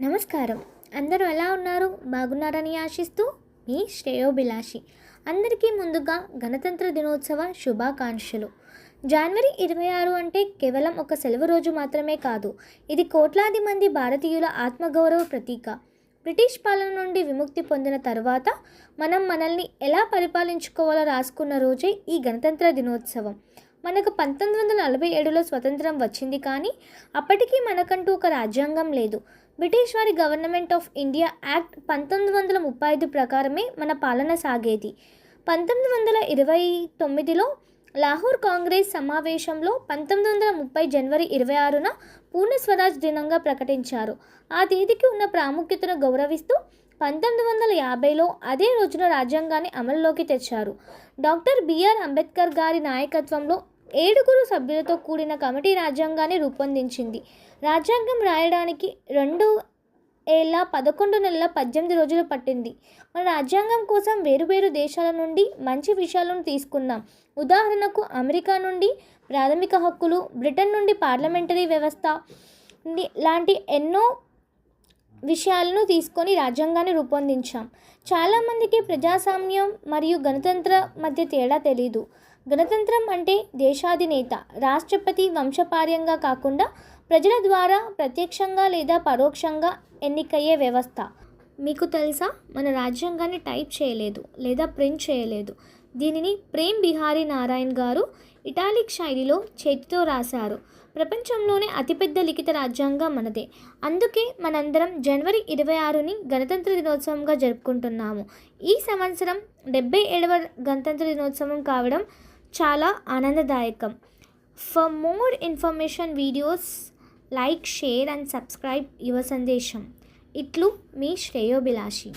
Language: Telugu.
నమస్కారం. అందరూ ఎలా ఉన్నారు? బాగున్నారని ఆశిస్తూ మీ శ్రేయోభిలాషి. అందరికీ ముందుగా గణతంత్ర దినోత్సవ శుభాకాంక్షలు. జనవరి ఇరవై ఆరు అంటే కేవలం ఒక సెలవు రోజు మాత్రమే కాదు ఇది కోట్లాది మంది భారతీయుల ఆత్మగౌరవ ప్రతీక. బ్రిటిష్ పాలన నుండి విముక్తి పొందిన తర్వాత మనం మనల్ని ఎలా పరిపాలించుకోవాలో రాసుకున్న రోజే ఈ గణతంత్ర దినోత్సవం. మనకు పంతొమ్మిది వందల నలభై ఏడులో స్వతంత్రం వచ్చింది కానీ అప్పటికీ మనకంటూ ఒక రాజ్యాంగం లేదు. బ్రిటిష్ వారి గవర్నమెంట్ ఆఫ్ ఇండియా యాక్ట్ పంతొమ్మిది వందల ముప్పై ఐదు ప్రకారమే మన పాలన సాగేది. పంతొమ్మిది వందల ఇరవై తొమ్మిదిలో లాహోర్ కాంగ్రెస్ సమావేశంలో పంతొమ్మిది వందల ముప్పై జనవరి ఇరవై ఆరున పూర్ణ స్వరాజ్ దినంగా ప్రకటించారు. ఆ తేదీకి ఉన్న ప్రాముఖ్యతను గౌరవిస్తూ పంతొమ్మిది వందల యాభైలో అదే రోజున రాజ్యాంగాన్ని అమల్లోకి తెచ్చారు. డాక్టర్ బిఆర్ అంబేద్కర్ గారి నాయకత్వంలో ఏడుగురు సభ్యులతో కూడిన కమిటీ రాజ్యాంగాన్ని రూపొందించింది. రాజ్యాంగం రాయడానికి రెండు ఏళ్ళ పదకొండు నెలల పద్దెనిమిది రోజులు పట్టింది. మన రాజ్యాంగం కోసం వేరువేరు దేశాల నుండి మంచి విషయాలను తీసుకున్నాం ఉదాహరణకు అమెరికా నుండి ప్రాథమిక హక్కులు బ్రిటన్ నుండి పార్లమెంటరీ వ్యవస్థ లాంటి ఎన్నో విషయాలను తీసుకొని రాజ్యాంగాన్ని రూపొందించాం. చాలామందికి ప్రజాస్వామ్యం మరియు గణతంత్ర మధ్య తేడా తెలీదు. గణతంత్రం అంటే దేశాధినేత రాష్ట్రపతి వంశపార్యంగా కాకుండా ప్రజల ద్వారా ప్రత్యక్షంగా లేదా పరోక్షంగా ఎన్నికయ్యే వ్యవస్థ. మీకు తెలుసా? మన రాజ్యాంగాన్ని టైప్ చేయలేదు లేదా ప్రింట్ చేయలేదు. దీనిని ప్రేమ్ బిహారీ నారాయణ్ గారు ఇటాలిక్ శైలిలో చేతితో రాశారు. ప్రపంచంలోనే అతిపెద్ద లిఖిత రాజ్యాంగం మనదే. అందుకే మనందరం జనవరి ఇరవై ఆరుని గణతంత్ర దినోత్సవంగా జరుపుకుంటున్నాము. ఈ సంవత్సరం డెబ్బై ఏడవ గణతంత్ర దినోత్సవం కావడం చాలా ఆనందదాయకం. For more information videos like share and subscribe యువ సందేశం. ఇట్లు మీ శ్రేయోభిలాషి.